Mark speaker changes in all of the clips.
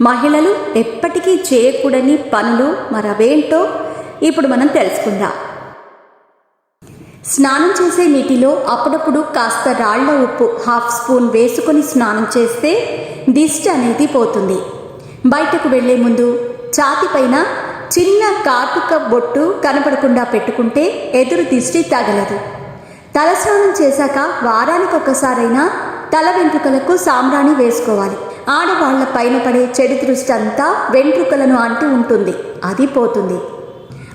Speaker 1: మహిళలు ఎప్పటికీ చేయకూడని పనులు మరవేంటో ఇప్పుడు మనం తెలుసుకుందాం. స్నానం చేసే నీటిలో అప్పుడప్పుడు కాస్త రాళ్ళ ఉప్పు హాఫ్ స్పూన్ వేసుకొని స్నానం చేస్తే దిష్టి అనేది పోతుంది. బయటకు వెళ్ళే ముందు ఛాతిపైన చిన్న కాటుక బొట్టు కనపడకుండా పెట్టుకుంటే ఎదురు దిష్టి తగలదు. తలస్నానం చేశాక వారానికి ఒకసారైనా తల వెంట్రుకలకు సాంబ్రాణి వేసుకోవాలి. ఆడవాళ్ళ పైన పడే చెడు దృష్టి అంతా వెంట్రుకలను అంటి ఉంటుంది. అది పోతుంది.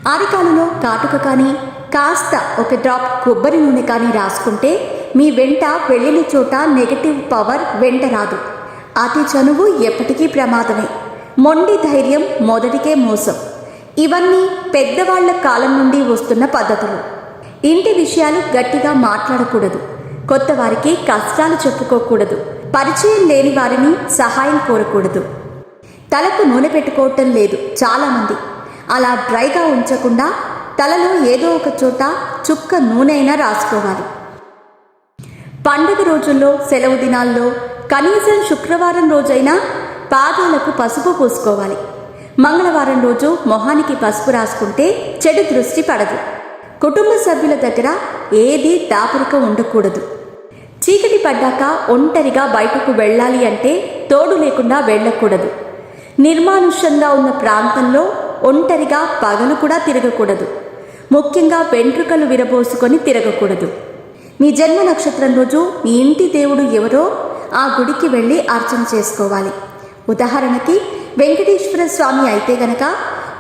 Speaker 1: అరికాలలో కాటుక కానీ కాస్త ఒక డ్రాప్ కొబ్బరి నూనె కానీ రాసుకుంటే మీ వెంట వెళ్ళిన చోట నెగటివ్ పవర్ వెంట రాదు. అతి చనువు ఎప్పటికీ ప్రమాదమే. మొండి ధైర్యం మొదటికే మోసం. ఇవన్నీ పెద్దవాళ్ళ కాలం నుండి వస్తున్న పద్ధతులు. ఇంటి విషయాలు గట్టిగా మాట్లాడకూడదు. కొత్త వారికి కష్టాలు చెప్పుకోకూడదు. పరిచయం లేని వారిని సహాయం కోరకూడదు. తలకు నూనె పెట్టుకోవటం లేదు చాలామంది. అలా డ్రైగా ఉంచకుండా తలలో ఏదో ఒక చోట చుక్క నూనె అయినా రాసుకోవాలి. పండుగ రోజుల్లో సెలవు దినాల్లో కనీసం శుక్రవారం రోజైనా పాదాలకు పసుపు పూసుకోవాలి. మంగళవారం రోజు మొహానికి పసుపు రాసుకుంటే చెడు దృష్టి పడదు. కుటుంబ సభ్యుల దగ్గర ఏదీ దాపరిక ఉండకూడదు. చీకటి పడ్డాక ఒంటరిగా బయటకు వెళ్ళాలి అంటే తోడు లేకుండా వెళ్ళకూడదు. నిర్మానుష్యంగా ఉన్న ప్రాంతంలో ఒంటరిగా పగలు కూడా తిరగకూడదు. ముఖ్యంగా వెంట్రుకలు విరబోసుకొని తిరగకూడదు. మీ జన్మ నక్షత్రం రోజు మీ ఇంటి దేవుడు ఎవరో ఆ గుడికి వెళ్ళి అర్చన చేసుకోవాలి. ఉదాహరణకి వెంకటేశ్వర స్వామి అయితే గనక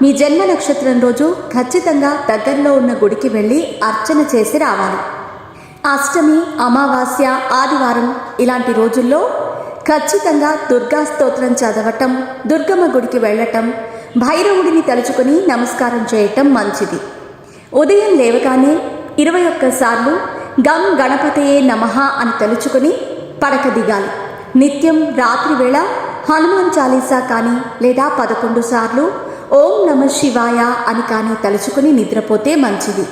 Speaker 1: మీ జన్మ నక్షత్రం రోజు ఖచ్చితంగా దగ్గరలో ఉన్న గుడికి వెళ్ళి అర్చన చేసి రావాలి. అష్టమి అమావాస్య ఆదివారం ఇలాంటి రోజుల్లో ఖచ్చితంగా దుర్గా స్తోత్రం చదవటం దుర్గమ్మ గుడికి వెళ్ళటం భైరవుడిని తలుచుకొని నమస్కారం చేయటం మంచిది. ఉదయం లేవగానే ఇరవై ఒక్కసార్లు గం గణపతయే నమః అని తలుచుకొని పడక దిగాలి. నిత్యం రాత్రి వేళ హనుమాన్ చాలీసా కానీ లేదా పదకొండు సార్లు ఓం నమ శివాయ అని కానీ తలుచుకుని నిద్రపోతే మంచిది.